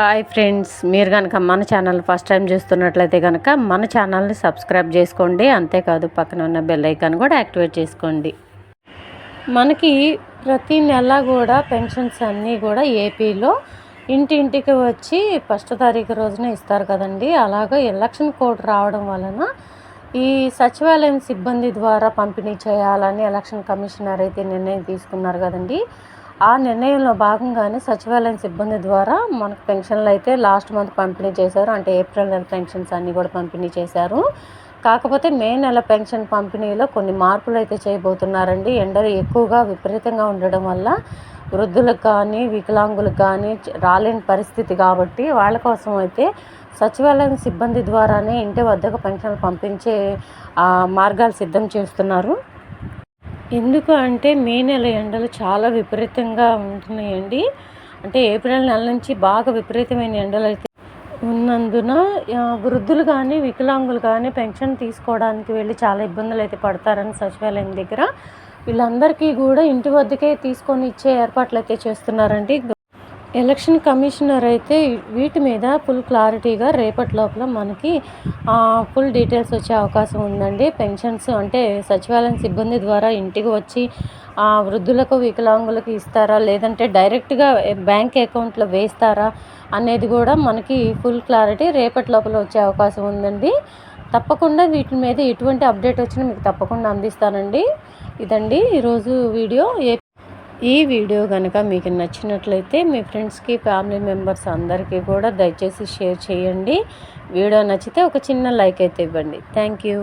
Hi friends మీరు కనుక మన ఛానల్ ఫస్ట్ టైం చూస్తున్నట్లయితే కనుక మన ఛానల్ని సబ్స్క్రైబ్ చేసుకోండి. అంతేకాదు పక్కన ఉన్న బెల్ ఐకాన్ కూడా యాక్టివేట్ చేసుకోండి. మనకి ప్రతి నెల కూడా పెన్షన్స్ అన్నీ కూడా ఏపీలో ఇంటింటికి వచ్చి ఫస్ట్ తారీఖు రోజున ఇస్తారు కదండి. అలాగా ఎలక్షన్ కోడ్ రావడం వలన ఈ సచివాలయం సిబ్బంది ద్వారా పంపిణీ చేయాలని ఎలక్షన్ కమిషనర్ అయితే నిర్ణయం తీసుకున్నారు కదండి. ఆ నిర్ణయంలో భాగంగానే సచివాలయం సిబ్బంది ద్వారా మనకు పెన్షన్లు అయితే లాస్ట్ మంత్ పంపిణీ చేశారు. అంటే ఏప్రిల్ నెల పెన్షన్స్ అన్నీ కూడా పంపిణీ చేశారు. కాకపోతే మే నెల పెన్షన్ పంపిణీలో కొన్ని మార్పులు అయితే చేయబోతున్నారండి. ఎండలు ఎక్కువగా విపరీతంగా ఉండడం వల్ల వృద్ధులకు కానీ వికలాంగులకు కానీ రాలేని పరిస్థితి కాబట్టి వాళ్ళ కోసం అయితే సచివాలయం సిబ్బంది ద్వారానే ఇంటి వద్దకు పెన్షన్లు పంపించే మార్గాలు సిద్ధం చేస్తున్నారు. ఎందుకు అంటే మే నెల ఎండలు చాలా విపరీతంగా ఉంటున్నాయండి. అంటే ఏప్రిల్ నెల నుంచి బాగా విపరీతమైన ఎండలు అయితే ఉన్నందున వృద్ధులు కానీ వికలాంగులు కానీ పెన్షన్ తీసుకోవడానికి వెళ్ళి చాలా ఇబ్బందులు అయితే పడతారని సచివాలయం దగ్గర. వీళ్ళందరికీ కూడా ఇంటి వద్దకే తీసుకొని ఇచ్చే ఏర్పాట్లు అయితే చేస్తున్నారండి. ఎలక్షన్ కమిషనర్ అయితే వీటి మీద ఫుల్ క్లారిటీగా రేపటి లోపల మనకి ఫుల్ డీటెయిల్స్ వచ్చే అవకాశం ఉందండి. పెన్షన్స్ అంటే సచివాలయం సిబ్బంది ద్వారా ఇంటికి వచ్చి వృద్ధులకు వికలాంగులకు ఇస్తారా? లేదంటే డైరెక్ట్గా బ్యాంక్ అకౌంట్లో వేస్తారా? అనేది కూడా మనకి ఫుల్ క్లారిటీ రేపటి లోపల వచ్చే అవకాశం ఉందండి. తప్పకుండా వీటి మీద ఎటువంటి అప్డేట్ వచ్చినా మీకు తప్పకుండా అందిస్తానండి. ఇదండి ఈరోజు వీడియో. ఏ ఈ వీడియో కనుక మీకు నచ్చినట్లయితే మీ ఫ్రెండ్స్కి ఫ్యామిలీ మెంబర్స్ అందరికీ కూడా దయచేసి షేర్ చేయండి. వీడియో నచ్చితే ఒక చిన్న లైక్ అయితే ఇవ్వండి. Thank you.